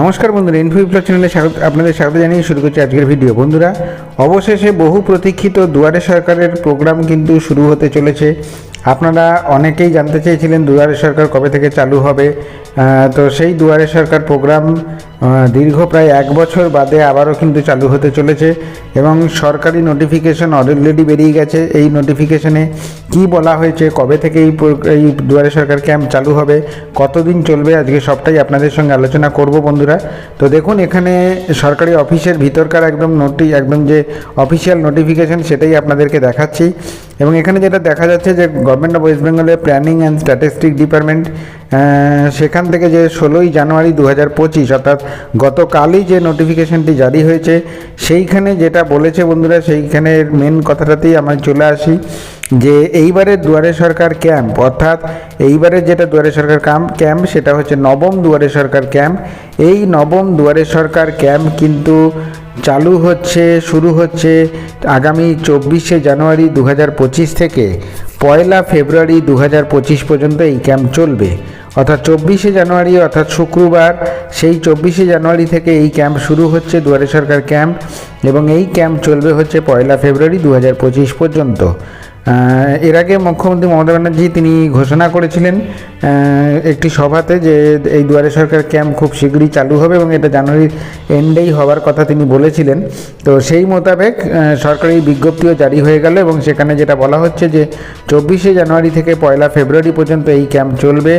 নমস্কার বন্ধুরা info plus চ্যানেলে স্বাগত আপনাদের স্বাগত জানিয়ে শুরু করছি আজকের ভিডিও বন্ধুরা, অবশেষে বহু প্রতীক্ষিত দুয়ারে সরকারের প্রোগ্রাম কিন্তু শুরু হতে চলেছে। আপনারা অনেকেই জানতে চেয়েছিলেন দুয়ারে সরকার কবে থেকে চালু হবে। তো সেই দুয়ারে সরকার প্রোগ্রাম দীর্ঘ প্রায় এক বছর বাদে আবারও কিন্তু চালু হতে চলেছে এবং সরকারি নোটিফিকেশন অলরেডি বেরিয়ে গেছে। এই নোটিফিকেশনে কি বলা হয়েছে, কবে থেকে এই এই দুয়ারে সরকার ক্যাম্প চালু হবে, কতদিন চলবে, আজকে সবটাই আপনাদের সঙ্গে আলোচনা করব বন্ধুরা। তো দেখুন, এখানে সরকারি অফিসের ভিতরকার একদম নোটি একদম যে অফিসিয়াল নোটিফিকেশন সেটাই আপনাদেরকে দেখাচ্ছি। এবং এখানে যেটা দেখা যাচ্ছে যে গভর্নমেন্ট অফ ওয়েস্ট বেঙ্গলের প্ল্যানিং অ্যান্ড স্ট্যাটিস্টিক ডিপার্টমেন্ট সেখান থেকে যে ষোলোই জানুয়ারি দু হাজার পঁচিশ, অর্থাৎ গতকালই যে নোটিফিকেশনটি জারি হয়েছে, সেইখানে যেটা বলেছে বন্ধুরা সেইখানের মেন কথাটাতেই আমরা চলে আসি, যে এইবারের দুয়ারে সরকার ক্যাম্প অর্থাৎ এইবারের যেটা দুয়ারে সরকার ক্যাম্প ক্যাম্প সেটা হচ্ছে নবম দুয়ারে সরকার ক্যাম্প এই নবম দুয়ারে সরকার ক্যাম্প কিন্তু চালু হচ্ছে, শুরু হচ্ছে আগামী চব্বিশে জানুয়ারি দু হাজার পঁচিশ থেকে। পয়লা ফেব্রুয়ারি দু হাজার পঁচিশ পর্যন্ত এই ক্যাম্প চলবে। অর্থাৎ চব্বিশে জানুয়ারি, অর্থাৎ শুক্রবার, সেই চব্বিশে জানুয়ারি থেকে এই ক্যাম্প শুরু হচ্ছে দুয়ারে সরকার ক্যাম্প এবং এই ক্যাম্প চলবে হচ্ছে পয়লা ফেব্রুয়ারি দু হাজার পঁচিশ পর্যন্ত। এর আগে মুখ্যমন্ত্রী মমতা ব্যানার্জি তিনি ঘোষণা করেছিলেন একটি সভাতে যে এই দুয়ারে সরকার ক্যাম্প খুব শীঘ্রই চালু হবে এবং এটা জানুয়ারির এন্ডেই হওয়ার কথা তিনি বলেছিলেন। তো সেই মোতাবেক সরকারি বিজ্ঞপ্তিও জারি হয়ে গেল এবং সেখানে যেটা বলা হচ্ছে যে চব্বিশে জানুয়ারি থেকে পয়লা ফেব্রুয়ারি পর্যন্ত এই ক্যাম্প চলবে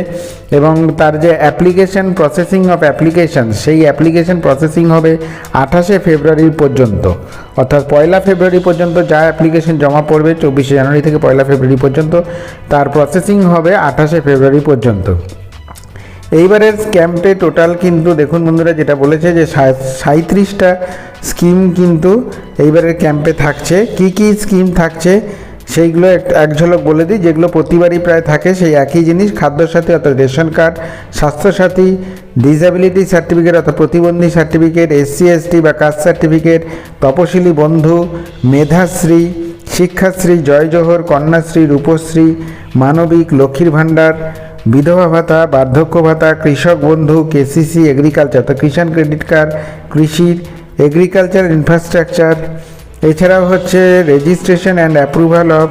এবং তার যে অ্যাপ্লিকেশন প্রসেসিং অফ অ্যাপ্লিকেশন, সেই অ্যাপ্লিকেশন প্রসেসিং হবে আঠাশে ফেব্রুয়ারি পর্যন্ত। অর্থাৎ পয়লা ফেব্রুয়ারি পর্যন্ত যা অ্যাপ্লিকেশন জমা পড়বে, চব্বিশে জানুয়ারি থেকে পয়লা ফেব্রুয়ারি পর্যন্ত। তার প্রসেসিং হবে আঠাশে ফেব্রুয়ারি পর্যন্ত। এইবারের ক্যাম্পে টোটাল কিন্তু দেখুন বন্ধুরা যেটা বলেছে যে সাঁত্রিশটা স্কিম কিন্তু এইবারের ক্যাম্পে থাকছে। কি কি স্কিম থাকছে সেইগুলো এক এক ঝলক বলে দিই, যেগুলো প্রতিবারই প্রায় থাকে সেই একই জিনিস, খাদ্যসাথী অর্থাৎ ration card, Swasthyasathi disability certificate অর্থাৎ প্রতিবন্ধী সার্টিফিকেট এসসি এসটি বা কাস্ট সার্টিফিকেট তপশিলি বন্ধু, মেধাশ্রী শিক্ষাশ্রী জয় জোহর কন্যাশ্রী, রূপশ্রী, মানবিক, লক্ষ্মীর ভাণ্ডার, বিধবা ভাতা, বার্ধক্য ভাতা, কৃষক বন্ধু, কেসিসি এগ্রিকালচার তো কিষাণ ক্রেডিট কার্ড কৃষির এগ্রিকালচার ইনফ্রাস্ট্রাকচার এছাড়াও হচ্ছে registration and approval of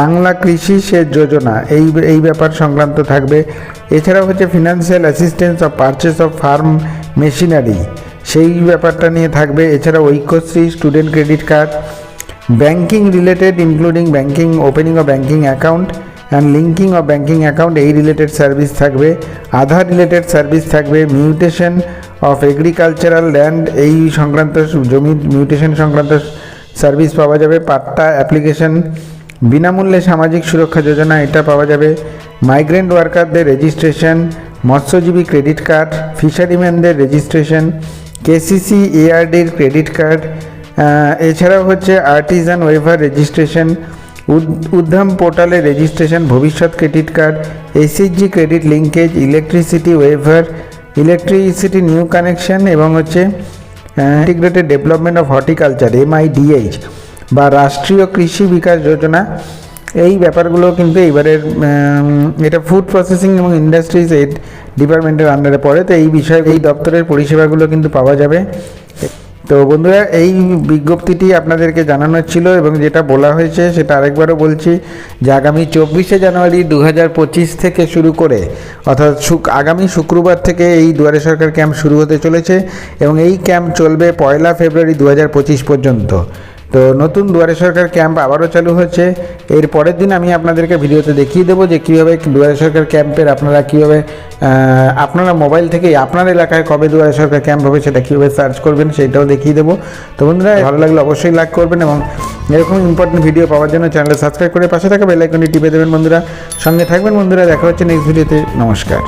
Bangla Krishi Sech Yojana, এই এই ব্যাপার সংক্রান্ত থাকবে। এছাড়াও হচ্ছে financial assistance of purchase of farm machinery সেই ব্যাপারটা নিয়ে থাকবে। এছাড়া Aikyashree student credit card banking related including banking opening of banking account and linking of banking account এই রিলেটেড সার্ভিস থাকবে। আধার রিলেটেড সার্ভিস থাকবে মিউটেশন অফ এগ্রিকালচারাল ল্যান্ড এই সংক্রান্ত জমি মিউটেশন সংক্রান্ত সার্ভিস পাওয়া যাবে। পাট্টা অ্যাপ্লিকেশন বিনামূল্যে সামাজিক সুরক্ষা যোজনা, এটা পাওয়া যাবে। মাইগ্রেন্ট ওয়ার্কারদের রেজিস্ট্রেশন মৎস্যজীবী ক্রেডিট কার্ড ফিশারিম্যানদের রেজিস্ট্রেশন কেসিসি এআরডির ক্রেডিট কার্ড এছাড়াও হচ্ছে আর্টিজান ওয়েভার রেজিস্ট্রেশন উদ্যম পোর্টালে registration Bhabishyat credit card SHG credit linkage electricity waiver electricity new connection এবং হচ্ছে integrated development of horticulture MIDH বা রাষ্ট্রীয় কৃষি বিকাশ যোজনা। এই ব্যাপারগুলো কিন্তু এবারের এটা ফুড প্রসেসিং এবং ইন্ডাস্ট্রিজ ডিপার্টমেন্টের আন্ডারে পড়ে। তো এই বিষয়ে এই দপ্তরের পরিষেবাগুলো কিন্তু পাওয়া যাবে। তো বন্ধুরা, এই বিজ্ঞপ্তিটি আপনাদেরকে জানানো ছিল এবং যেটা বলা হয়েছে সেটা আরেকবারও বলছি যে আগামী চব্বিশে জানুয়ারি দু হাজার পঁচিশ থেকে শুরু করে, অর্থাৎ আগামী শুক্রবার থেকে এই দুয়ারে সরকার ক্যাম্প শুরু হতে চলেছে এবং এই ক্যাম্প চলবে পয়লা ফেব্রুয়ারি দু হাজার পঁচিশ পর্যন্ত। তো নতুন দুয়ারে সরকার ক্যাম্প আবারও চালু হচ্ছে এর পরের দিন আমি আপনাদেরকে ভিডিওতে দেখিয়ে দেবো যে কীভাবে দুয়ারে সরকার ক্যাম্পের আপনারা কীভাবে আপনারা মোবাইল থেকে আপনার এলাকায় কবে দুয়ারে সরকার ক্যাম্প হবে সেটা কীভাবে সার্চ করবেন সেটাও দেখিয়ে দেবো। তো বন্ধুরা, ভালো লাগলে অবশ্যই লাইক করবেন এবং এরকম ইম্পর্টেন্ট ভিডিও পাওয়ার জন্য চ্যানেলটা সাবস্ক্রাইব করে পাশে থাকা বেল আইকনটি টিপে দেবেন বন্ধুরা। সঙ্গে থাকবেন বন্ধুরা, দেখা হচ্ছে নেক্সট ভিডিওতে নমস্কার।